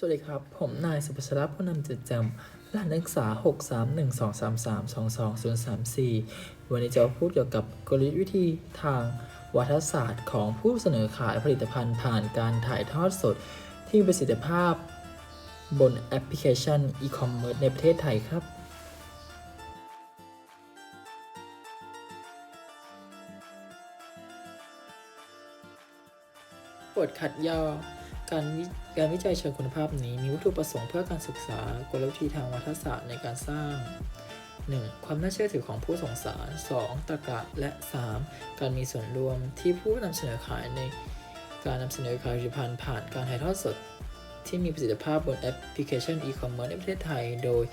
สวัสดีครับ ผมนายสุภชรผู้นำจดจำรหัสนักศึกษา 63123322034 วันนี้จะพูดเกี่ยวกับกลยุทธ์วิธีทางวัฒศาสตร์ของผู้เสนอขายผลิตภัณฑ์ผ่านการถ่ายทอดสดที่มีประสิทธิภาพบนแอปพลิเคชันอีคอมเมิร์ซในประเทศไทยครับบทขัดย่อ การวิการวิจัยเชิงคุณภาพนี้มีวัตถุประสงค์เพื่อการศึกษากลวิธีทางวัฒศาสตร์ในการสร้าง 1. ความน่าเชื่อถือของผู้ส่งสาร 2. ตรรกะ และ 3. การมีส่วนร่วมที่ผู้นำเสนอขายในการนำเสนอขายผลิตภัณฑ์ผ่านการถ่ายทอดสด ที่มีประสิทธิภาพบนแอปพลิเคชันอีคอมเมิร์ซในประเทศไทย โดย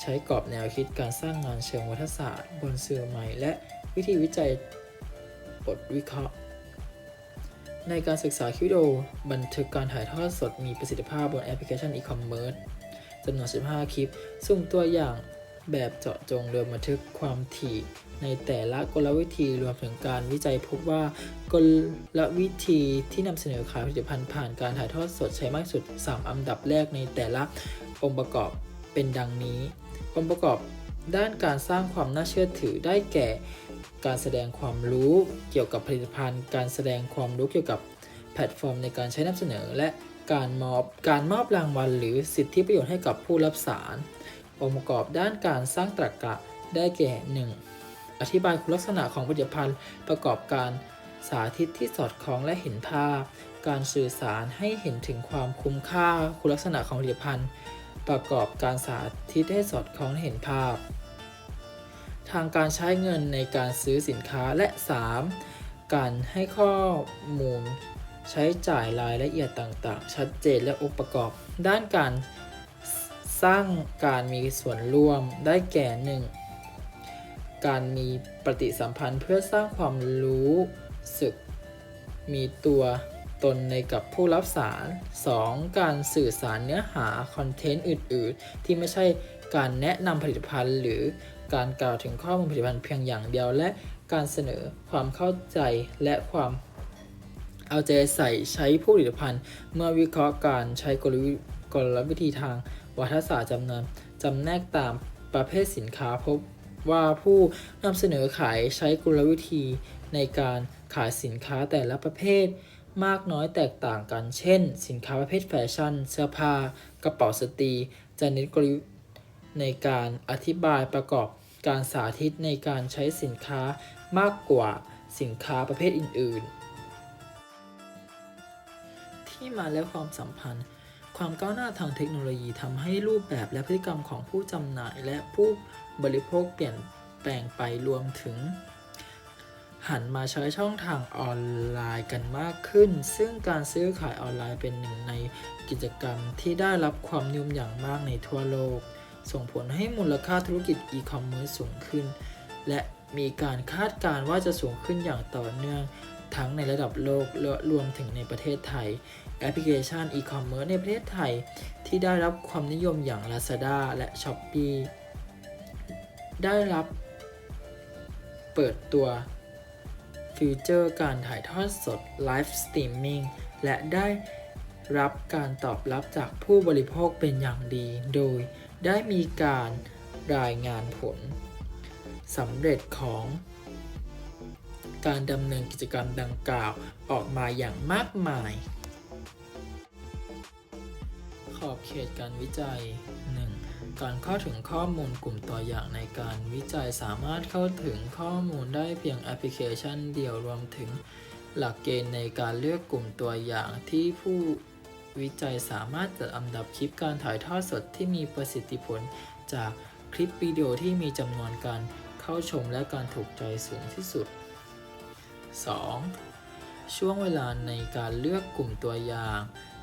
ใช้กรอบแนวคิดการสร้างงานเชิงวัฒศาสตร์ บนสื่อใหม่ และวิธีวิจัยบทวิเคราะห์ ในการศึกษาคิวโดบันทึกการถ่ายทอดสดมีประสิทธิภาพบนแอปพลิเคชันอีคอมเมิร์ซจำนวน 15 คลิปสุ่มตัวอย่างแบบเจาะจงโดยบันทึกความถี่ ในแต่ละกลวิธีรวมถึงการวิจัยพบว่ากลวิธีที่นำเสนอขายผลิตภัณฑ์ผ่านการถ่ายทอดสดใช้มากสุด 3 อันดับแรกในแต่ละองค์ประกอบเป็นดังนี้ องค์ประกอบด้านการสร้างความน่าเชื่อถือได้แก่ การแสดงความรู้เกี่ยวกับผลิตภัณฑ์ การแสดงความรู้เกี่ยวกับแพลตฟอร์มในการใช้นำเสนอ และการมอบการมอบรางวัล หรือสิทธิประโยชน์ให้กับผู้รับสาร องค์ประกอบด้านการสร้างตรรกะได้แก่ 1. อธิบายคุณลักษณะของผลิตภัณฑ์ ประกอบการสาธิตที่สอดคล้องและเห็นภาพ การสื่อสารให้เห็นถึงความคุ้มค่าคุณลักษณะของผลิตภัณฑ์ ประกอบการสาธิตให้สอดคล้องและเห็นภาพ ทางการใช้เงินในการซื้อสินค้าและ 3. การให้ข้อมูลใช้จ่ายรายละเอียดต่างๆ ชัดเจนและองค์ประกอบ ด้านการสร้างการมีส่วนร่วมได้แก่ 1. การมีปฏิสัมพันธ์เพื่อสร้างความรู้สึก มีตัวตนในกับผู้รับสาร 2. การสื่อสารเนื้อหาคอนเทนต์อื่น ๆ ที่ไม่ใช่การแนะนำผลิตภัณฑ์หรือ การกล่าวถึงข้อมูลผลิตภัณฑ์เพียงอย่างเดียวและการเสนอความเข้าใจและความเอาใจใส่ใช้ผู้ผลิตภัณฑ์ เมื่อวิเคราะห์การใช้กลวิกลวิธีทางวัฒศาสตร์จำนวนจำแนกตามประเภทสินค้าพบว่าผู้นำเสนอขายใช้กลวิธีในการขายสินค้าแต่ละประเภท มากน้อยแตกต่างกัน เช่น สินค้าประเภทแฟชั่น เสื้อผ้ากระเป๋าสตรีจะเน้นกลยุทธ์ในการอธิบายประกอบ การสาธิตในการใช้สินค้ามากกว่าสินค้าประเภทอื่น ๆ ที่มาและความสัมพันธ์ ความก้าวหน้าทางเทคโนโลยีทำให้รูปแบบและพฤติกรรมของผู้จำหน่ายและผู้บริโภคเปลี่ยนแปลงไปรวมถึง หันมาใช้ช่องทางออนไลน์กันมากขึ้น ซึ่งการซื้อขายออนไลน์เป็นหนึ่งในกิจกรรมที่ได้รับความนิยมอย่างมากในทั่วโลก ส่งผลให้มูลค่าธุรกิจอีคอมเมิร์ซสูงขึ้น และมีการคาดการณ์ว่าจะสูงขึ้นอย่างต่อเนื่อง ทั้งในระดับโลกและรวมถึงในประเทศไทย แอปพลิเคชันอีคอมเมิร์ซในประเทศไทย ที่ได้รับความนิยมอย่าง Lazada และ Shopee ได้รับเปิดตัวฟิวเจอร์การถ่ายทอดสดไลฟ์สตรีมมิ่งและได้รับการตอบรับจากผู้บริโภคเป็นอย่างดี โดย ได้มีการรายงานผลสำเร็จของการดำเนินกิจกรรมดังกล่าวออกมาอย่างมากมาย ขอบเขตการวิจัย 1. การเข้าถึงข้อมูลกลุ่มตัวอย่างในการวิจัยสามารถเข้าถึงข้อมูลได้เพียงแอปพลิเคชันเดียวรวมถึงหลักเกณฑ์ในการเลือกกลุ่มตัวอย่างที่ผู้ วิจัยสามารถจัดอันดับคลิปการถ่ายทอดสดที่มีประสิทธิผล จากคลิปวิดีโอที่มีจำนวนการเข้าชมและการถูกใจสูงที่สุด 2. ช่วงเวลาในการเลือกกลุ่มตัวอย่าง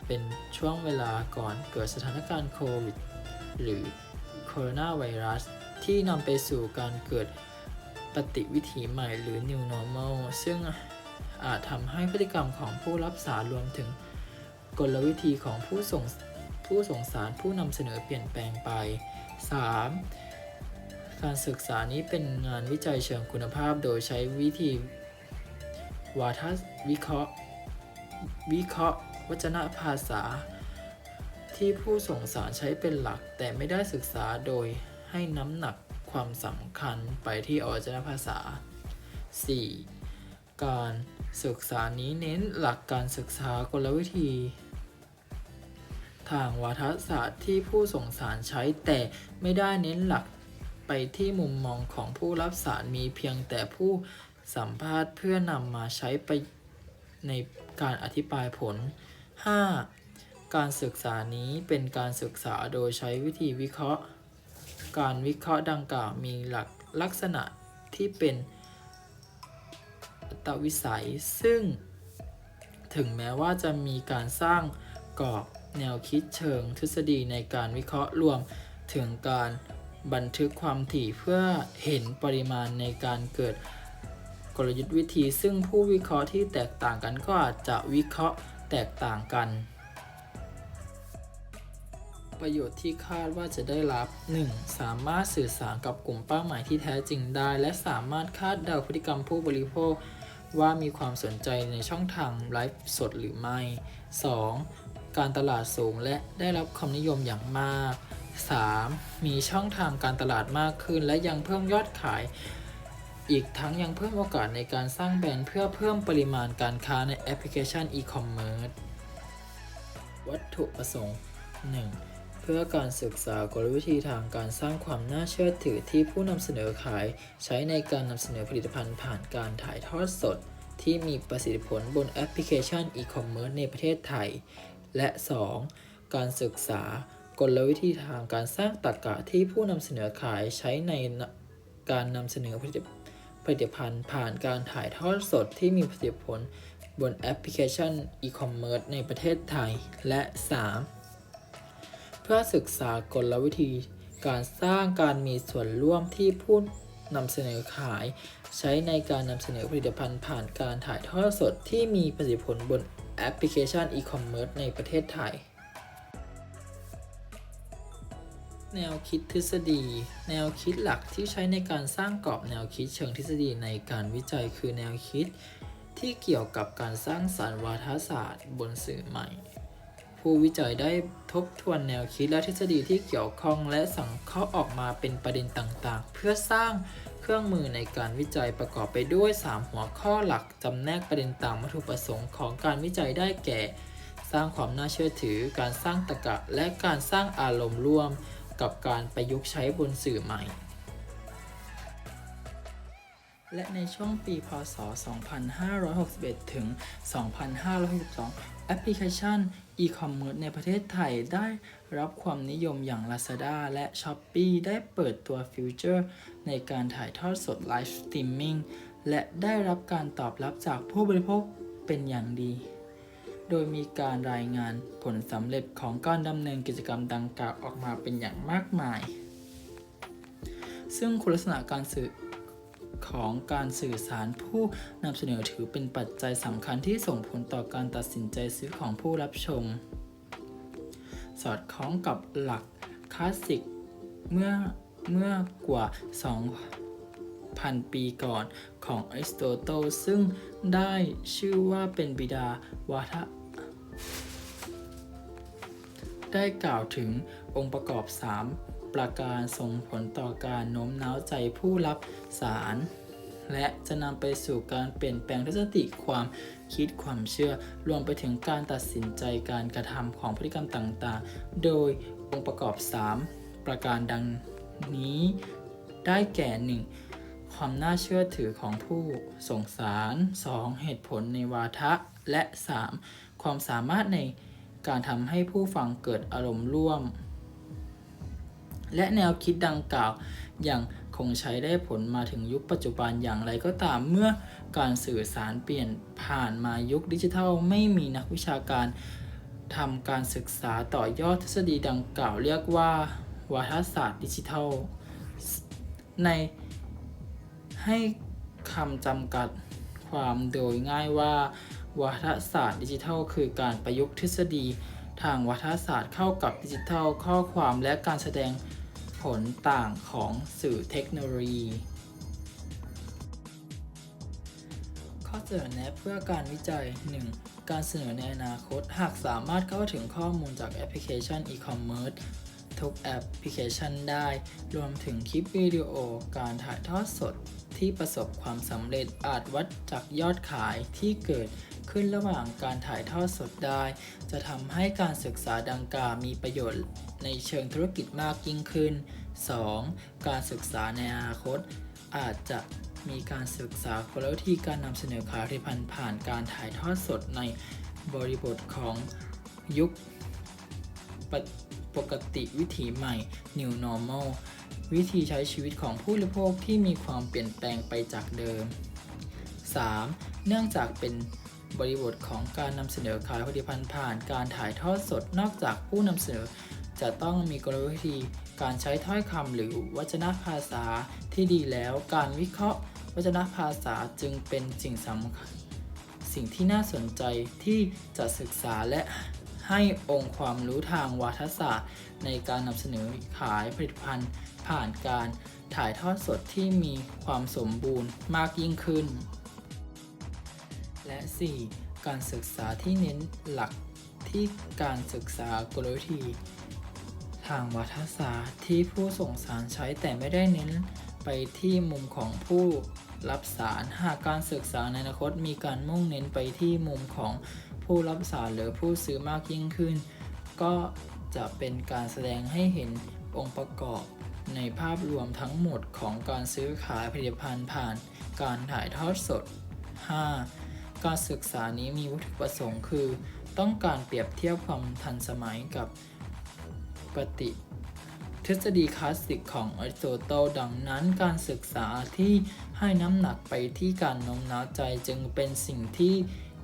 เป็นช่วงเวลาก่อนเกิดสถานการณ์โควิด หรือโคโรนาไวรัส ที่นำไปสู่การเกิดปฏิวิถีใหม่หรือ New Normal ซึ่งอาจทำให้พฤติกรรมของผู้รับสารรวมถึง กลวิธีของผู้ส่งผู้ส่งสารผู้นำเสนอเปลี่ยนแปลงไป 3. การศึกษานี้เป็นงานวิจัยเชิงคุณภาพโดยใช้วิธีวาทวิเคราะห์ วิเคราะห์ วจนะภาษา ที่ผู้ส่งสารใช้เป็นหลัก แต่ไม่ได้ศึกษาโดยให้น้ำหนักความสำคัญไปที่อวัจนภาษา 4. การศึกษานี้เน้นหลักการศึกษากลวิธี ทางวาทศาสตร์ที่ผู้ส่งสารใช้แต่ไม่ได้เน้นหลักไปที่มุมมองของผู้รับสารมีเพียงแต่ผู้สัมภาษณ์เพื่อนำมาใช้ไปในการอธิบายผล 5. การศึกษานี้เป็นการศึกษาโดยใช้วิธีวิเคราะห์ การวิเคราะห์ดังกล่าวมีหลักลักษณะที่เป็นอัตวิสัย ซึ่งถึงแม้ว่าจะมีการสร้างกรอบ แนวคิดเชิงทฤษฎีในการวิเคราะห์รวมถึงการบันทึกความถี่เพื่อเห็นปริมาณในการเกิดกลยุทธ์วิธี ซึ่งผู้วิเคราะห์ที่แตกต่างกันก็อาจจะวิเคราะห์แตกต่างกัน ประโยชน์ที่คาดว่าจะได้รับ 1. สามารถสื่อสารกับกลุ่มเป้าหมายที่แท้จริงได้ และสามารถคาดเดาพฤติกรรมผู้บริโภคว่ามีความสนใจในช่องทางไลฟ์สดหรือไม่ 2. การตลาดสูงและได้รับความนิยมอย่างมาก 3. มีช่องทางการตลาดมากขึ้น และยังเพิ่มยอดขาย อีกทั้งยังเพิ่มโอกาสในการสร้างแบรนด์เพื่อเพิ่มปริมาณการค้าในแอปพลิเคชันอีคอมเมิร์ซวัตถุประสงค์ 1. เพื่อการศึกษากลวิธีทางการสร้างความน่าเชื่อถือที่ผู้นำเสนอขาย ใช้ในการนำเสนอผลิตภัณฑ์ผ่านการถ่ายทอดสด ที่มีประสิทธิผลบนแอปพลิเคชันอีคอมเมิร์ซในประเทศไทย และ 2. การศึกษากลวิธีทางการสร้างตรรกะที่ผู้นำเสนอขายใช้ในการนำเสนอผลิตผลิตภัณฑ์ผ่านการถ่ายทอดสดที่มีประสิทธิผลบนแอปพลิเคชันอีคอมเมิร์ซในประเทศไทย และ 3. เพื่อศึกษากลวิธี การสร้างการมีส่วนร่วมที่ผู้นำเสนอขาย ใช้ในการนำเสนอผลิตภัณฑ์ผ่านการถ่ายทอดสดที่มีประสิทธิผลบน แอปพลิเคชันอีคอมเมิร์ซในประเทศไทย แนวคิดทฤษฎี แนวคิดหลักที่ใช้ในการสร้างกรอบแนวคิดเชิงทฤษฎีในการวิจัยคือแนวคิดที่เกี่ยวกับการสร้างสารรค์วาทศาสตร์บนสื่อใหม่ ผู้วิจัยได้ทบทวนแนวคิดและทฤษฎีที่เกี่ยวข้องและสังเคราะห์ออกมาเป็นประเด็นต่างๆ เพื่อสร้างเครื่องมือในการวิจัยประกอบไปด้วย 3 หัวข้อหลักจำแนกประเด็นตามวัตถุประสงค์ของการวิจัยได้แก่ สร้างความน่าเชื่อถือ การสร้างตรรกะ และการสร้างอารมณ์ร่วม กับการประยุกต์ใช้บนสื่อใหม่ และในช่วงปี พศ 2561 ถึง 2562 แอปพลิเคชัน e-commerce ในประเทศไทยได้รับความนิยมอย่าง Lazada และ Shopee ได้เปิดตัวฟิวเจอร์ในการถ่ายทอดสดไลฟ์สตรีมมิ่งและได้รับการตอบรับจากผู้บริโภคเป็นอย่างดี โดยมีการรายงานผลสำเร็จของการดำเนินกิจกรรมดังกล่าวออกมาเป็นอย่างมากมาย ซึ่งคุณลักษณะการสื่อ ของการสื่อสารผู้นำเสนอถือเป็นปัจจัยสำคัญที่ส่งผลต่อการตัดสินใจซื้อของผู้รับชม สอดคล้องกับหลักคลาสสิกเมื่อเมื่อกว่า 2,000 ปีก่อนของอริสโตเติลซึ่งได้ชื่อว่าเป็นบิดาวาทะได้กล่าวถึงองค์ประกอบ 3 ประการส่งผลต่อการโน้มน้าวใจผู้รับสาร และจะนำไปสู่การเปลี่ยนแปลงทัศนคติความคิดความเชื่อ รวมไปถึงการตัดสินใจการกระทำของพฤติกรรมต่างๆ โดยองค์ประกอบ 3 ประการดังนี้ได้แก่ 1. ความน่าเชื่อถือของผู้ส่งสาร 2. เหตุผลในวาทะ และ 3. ความสามารถในการทำให้ผู้ฟังเกิดอารมณ์ร่วม และแนวคิดดังกล่าวยังคงใช้ได้ผลมาถึงยุคปัจจุบันอย่างไรก็ตามเมื่อการสื่อสารเปลี่ยนผ่านมายุคดิจิทัล ไม่มีนักวิชาการทำการศึกษาต่อยอดทฤษฎีดังกล่าวเรียกว่า วาทศาสตร์ดิจิทัล ในให้คำจำกัดความโดยง่ายว่า วาทศาสตร์ดิจิทัล คือการประยุกต์ทฤษฎีทางวัฒศาสตร์เข้ากับดิจิทัล ข้อความและการแสดง ผลต่างของสื่อเทคโนโลยี ข้อเสนอแนะเพื่อการวิจัย 1. การเสนอในอนาคต หากสามารถเข้าถึงข้อมูลจากแอปพลิเคชัน e-commerce ทุกแอปพลิเคชันได้ รวมถึงคลิปวิดีโอ การถ่ายทอดสดที่ประสบความสำเร็จอาจวัดจากยอดขายที่เกิด ขึ้นระหว่างการถ่ายทอดสดได้ จะทำให้การศึกษาดังกล่าวมีประโยชน์ในเชิงธุรกิจมากยิ่งขึ้น 2. การศึกษาในอนาคต อาจจะมีการศึกษากลวิธีการนำเสนอขายผลิตภัณฑ์ผ่านการถ่ายทอดสดในบริบทของยุคปกปกติวิถีใหม่ New Normal วิธีใช้ชีวิตของผู้บริโภคที่มีความเปลี่ยนแปลงไปจากเดิม 3. เนื่องจากเป็น บริบทของการนำเสนอขายผลิตภัณฑ์ผ่านการถ่ายทอดสดนอกจากผู้นำเสนอ จะต้องมีกลวิธีการใช้ถ้อยคำหรือวจนภาษาที่ดีแล้ว การวิเคราะห์ วจนภาษาจึงเป็นสิ่งสำคัญ สิ่งที่น่าสนใจที่จะศึกษาและให้องค์ความรู้ทางวาทศาสตร์ในการนำเสนอขายผลิตภัณฑ์ ผ่านการถ่ายทอดสดที่มีความสมบูรณ์มากยิ่งขึ้น และ 4. การศึกษาที่เน้นหลักที่การศึกษากลวิธี ทางวัฒศาสตร์ที่ผู้ส่งสารใช้แต่ไม่ได้เน้นไปที่มุมของผู้รับสารหากการศึกษาในอนาคตมีการมุ่งเน้นไปที่มุมของผู้รับสารหรือผู้ซื้อมากยิ่งขึ้น ก็จะเป็นการแสดงให้เห็นองค์ประกอบในภาพรวมทั้งหมดของการซื้อขายผลิตภัณฑ์ผ่าน การถ่ายทอดสด 5. การศึกษานี้มีวัตถุประสงค์คือ ต้องการเปรียบเทียบความทันสมัยกับปฏิทฤษฎีคลาสสิกของอริสโตเติลดังนั้นการศึกษาที่ให้น้ำหนักไปที่การโน้มน้าวใจจึงเป็นสิ่งที่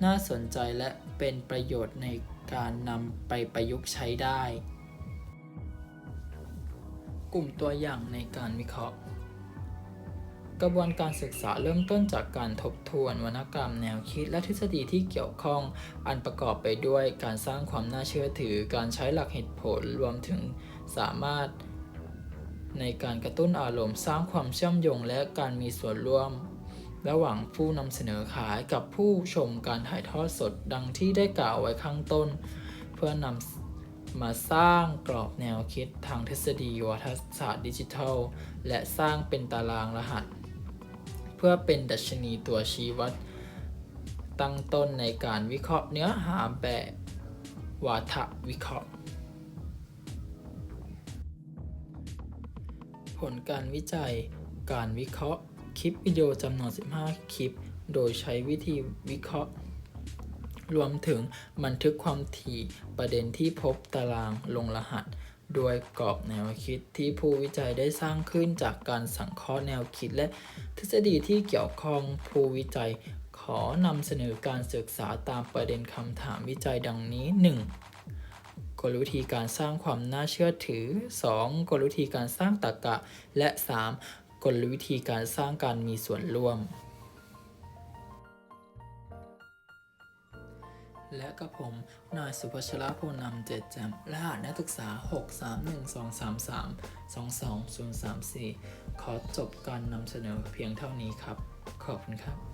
น่าสนใจและเป็นประโยชน์ในการนำไปประยุกต์ใช้ได้ กลุ่มตัวอย่างในการวิเคราะห์ กระบวนการศึกษาเริ่มต้นจากการทบทวนวรรณกรรมแนวคิดและทฤษฎีที่เกี่ยวข้อง อันประกอบไปด้วยการสร้างความน่าเชื่อถือ การใช้หลักเหตุผลรวมถึงสามารถ ในการกระตุ้นอารมณ์สร้างความเชื่อมโยงและการมีส่วนร่วม ระหว่างผู้นำเสนอขายกับผู้ชมการถ่ายทอดสดดังที่ได้กล่าวไว้ข้างต้น เพื่อนำมาสร้างกรอบแนวคิดทางทฤษฎีวัฒศาสตร์ดิจิทัล และสร้างเป็นตารางรหัส พื่อเป็นดัชนีตัวชี้วัด ตั้งต้นในการวิเคราะห์เนื้อหาแบบวาทวิเคราะห์ ผลการวิจัย การวิเคราะห์ คลิปวิดีโอจำนวน 15 คลิป โดยใช้วิธีวิเคราะห์ รวมถึงบันทึกความถี่ประเด็นที่พบตารางลงรหัส โดยกรอบแนวคิดที่ผู้วิจัยได้สร้างขึ้นจากการสังเคราะห์แนวคิดและทฤษฎีที่เกี่ยวข้องผู้วิจัย ขอนำเสนอการศึกษาตามประเด็นคำถามวิจัยดังนี้ 1. กลวิธีการสร้างความน่าเชื่อถือ 2. กลวิธีการสร้างตรรกะ และ 3. กลวิธีการสร้างการมีส่วนร่วม และกับผมนายสุภชลพลนำเจ็ดแจมรหัสนักศึกษา 63123322034 ขอจบการนำเสนอเพียงเท่านี้ครับ ขอบคุณครับ